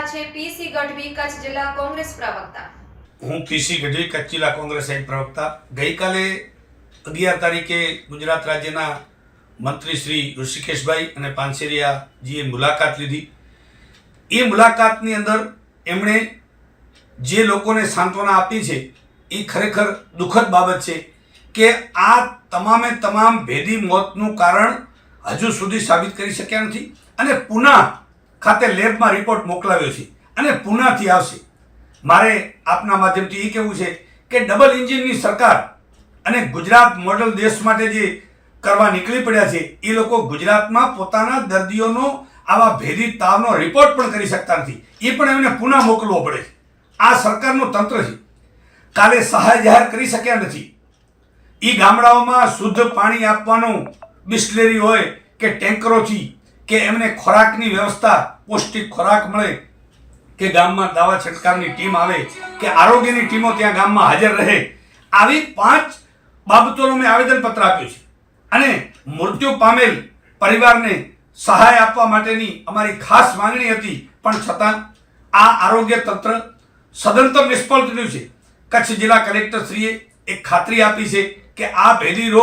છે પીસી ગઢવી, કચ્છ જિલ્લા કોંગ્રેસ પ્રવક્તા. હું પીસી ગઢવી, કચ્છ જિલ્લા કોંગ્રેસ સાહેબ પ્રવક્તા. ગઈકાલે અગિયાર તારીખે ગુજરાત રાજ્યના મંત્રી શ્રી ઋષિકેશભાઈ અને પાનસેરિયાજીએ મુલાકાત લીધી. એ મુલાકાતની અંદર એમણે જે લોકોને સાંત્વના આપી છે, એ ખરેખર દુઃખદ બાબત છે કે આ તમામે તમામ ભેદી મોતનું કારણ હજુ સુધી સાબિત કરી શક્યા નથી. અને પુના ખાતે લેબમાં રિપોર્ટ મોકલાવ્યો છે અને પુનાથી આવશે. મારે આપના માધ્યમથી એ કહેવું છે કે ડબલ ઇન્જિનની સરકાર અને ગુજરાત મોડલ દેશ માટે જે કરવા નીકળી પડ્યા છે એ લોકો ગુજરાતમાં પોતાના દર્દીઓનો આવા ભેદી તાવનો રિપોર્ટ પણ કરી શકતા નથી. એ પણ એમને પુનઃ મોકલવો પડે છે. આ સરકારનું તંત્ર છે. કાલે સહાય જાહેર કરી શક્યા નથી. એ ગામડાઓમાં શુદ્ધ પાણી આપવાનું બિસ્લેરી હોય કે ટેન્કરોથી કે એમને ખોરાકની વ્યવસ્થા, પૌષ્ટિક ખોરાક મળે, કે ગામમાં દાવા છંટકાવની ટીમ આવે, કે આરોગ્યની ટીમો ત્યાં ગામમાં હાજર રહે, આવી પાંચ બાબતોનું મેં આવેદનપત્ર આપ્યું છે. અને મૃત્યુ પામેલ પરિવારને સહાય આપવા માટેની અમારી ખાસ માંગણી હતી, પણ છતાં આ આરોગ્ય તંત્ર સદંતર નિષ્ફળ થયું છે. કચ્છ જિલ્લા કલેક્ટરશ્રીએ એક ખાતરી આપી છે કે આ ભેદી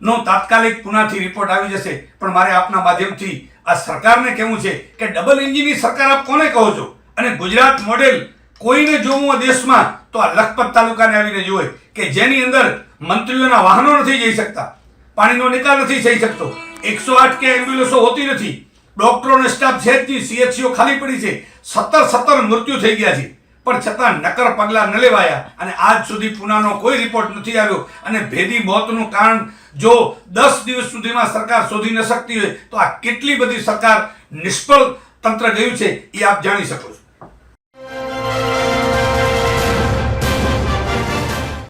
રોગનો તાત્કાલિક પુનાથી રિપોર્ટ આવી જશે. પણ મારે આપના માધ્યમથી આ સરકારને કહેવું છે કે ડબલ એન્જિનની સરકાર આપ કોને કહો છો? અને ગુજરાત મોડેલ કોઈને જોવું દેશમાં, તો આ લખપત તાલુકાને આવીને જોવે કે જેની અંદર મંત્રીઓના વાહનો નથી જઈ શકતા, પાણીનો નિકાલ નથી થઈ શકતો, એકસો આઠ કે એમ્બ્યુલન્સો હોતી નથી ડોક્ટરોનો સ્ટાફ છે જ નહીં સીએચસીઓ ખાલી પડી છે, સત્તર સત્તર મૃત્યુ થઈ ગયા છે. પણ છતાં નકર પગલાં ન લેવાયા. અને આજ સુધી પુનાનો કોઈ રિપોર્ટ નથી આવ્યો. અને ભેદી મોતનું કારણ જો દસ દિવસ સુધીમાં સરકાર શોધી ન શકતી હોય, તો આ કેટલી બધી સરકાર નિષ્ફળ તંત્ર ગયું છે, એ આપ જાણી શકો